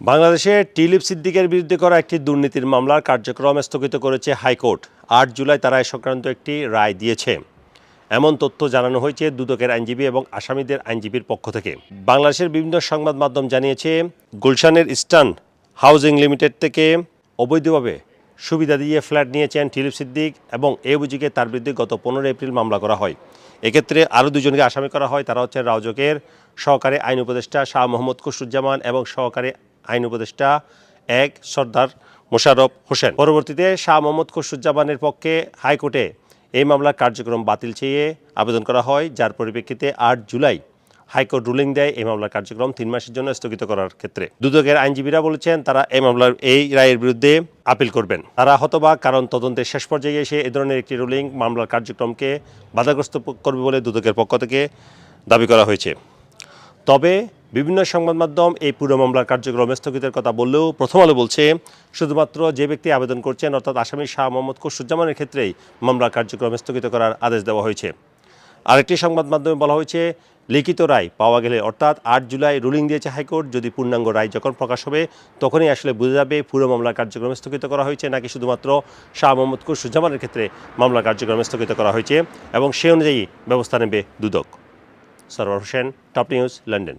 বাংলাদেশে টিলিপ সিদ্দিকের বিরুদ্ধে করা একটি দুর্নীতির মামলার কার্যক্রম স্থগিত করেছে হাইকোর্ট। আট জুলাই তারা এ সংক্রান্ত একটি রায় দিয়েছে। এমন তথ্য জানানো হয়েছে দুদকের আইনজীবী এবং আসামিদের আইনজীবীর পক্ষ থেকে। বাংলাদেশের বিভিন্ন সংবাদ মাধ্যম জানিয়েছে, গুলশানের ইস্টার্ন হাউজিং লিমিটেড থেকে অবৈধভাবে সুবিধা দিয়ে ফ্ল্যাট নিয়েছেন টিলিপ সিদ্দিক এবং এ অভিযোগে তার বিরুদ্ধে গত পনেরো এপ্রিল মামলা করা হয়। এক্ষেত্রে আরও দুজনকে আসামি করা হয়। তারা হচ্ছে রাজকের সহকারী আইন উপদেষ্টা শাহ মোহাম্মদ খুসরুজ্জামান এবং সহকারী আইন উপদেষ্টা এক সর্দার মোশাররফ হোসেন। পরবর্তীতে শাহ মোহাম্মদ খুসরুজ্জামানের পক্ষে হাইকোর্টে এই মামলার কার্যক্রম বাতিল চেয়ে আবেদন করা হয়, যার পরিপ্রেক্ষিতে আট জুলাই হাইকোর্ট রুলিং দেয় এই মামলার কার্যক্রম তিন মাসের জন্য স্থগিত করার ক্ষেত্রে। দুদকের আইনজীবীরা বলেছেন, তারা এই মামলার এই রায়ের বিরুদ্ধে আপিল করবেন। তারা হতবাক, কারণ তদন্তের শেষ পর্যায়ে এসে এ ধরনের একটি রুলিং মামলার কার্যক্রমকে বাধাগ্রস্ত করবে বলে দুদকের পক্ষ থেকে দাবি করা হয়েছে। তবে বিভিন্ন সংবাদ মাধ্যম এই পুরো মামলার কার্যক্রম স্থগিতের কথা বললেও প্রথম আলো বলছে, শুধুমাত্র যে ব্যক্তি আবেদন করছেন, অর্থাৎ আসামি শাহ মোহাম্মদ খুসরুজ্জামানের ক্ষেত্রেই মামলার কার্যক্রম স্থগিত করার আদেশ দেওয়া হয়েছে। আরেকটি সংবাদ মাধ্যমে বলা হয়েছে, লিখিত রায় পাওয়া গেলে, অর্থাৎ আট জুলাই রুলিং দিয়েছে হাইকোর্ট, যদি পূর্ণাঙ্গ রায় যখন প্রকাশ হবে, তখনই আসলে বোঝা যাবে পুরো মামলার কার্যক্রম স্থগিত করা হয়েছে, নাকি শুধুমাত্র শাহ মোহাম্মদ খুসরুজ্জামানের ক্ষেত্রে মামলার কার্যক্রম স্থগিত করা হয়েছে, এবং সে অনুযায়ী ব্যবস্থা নেবে দুদক। Sarwar Hossain, top news, London.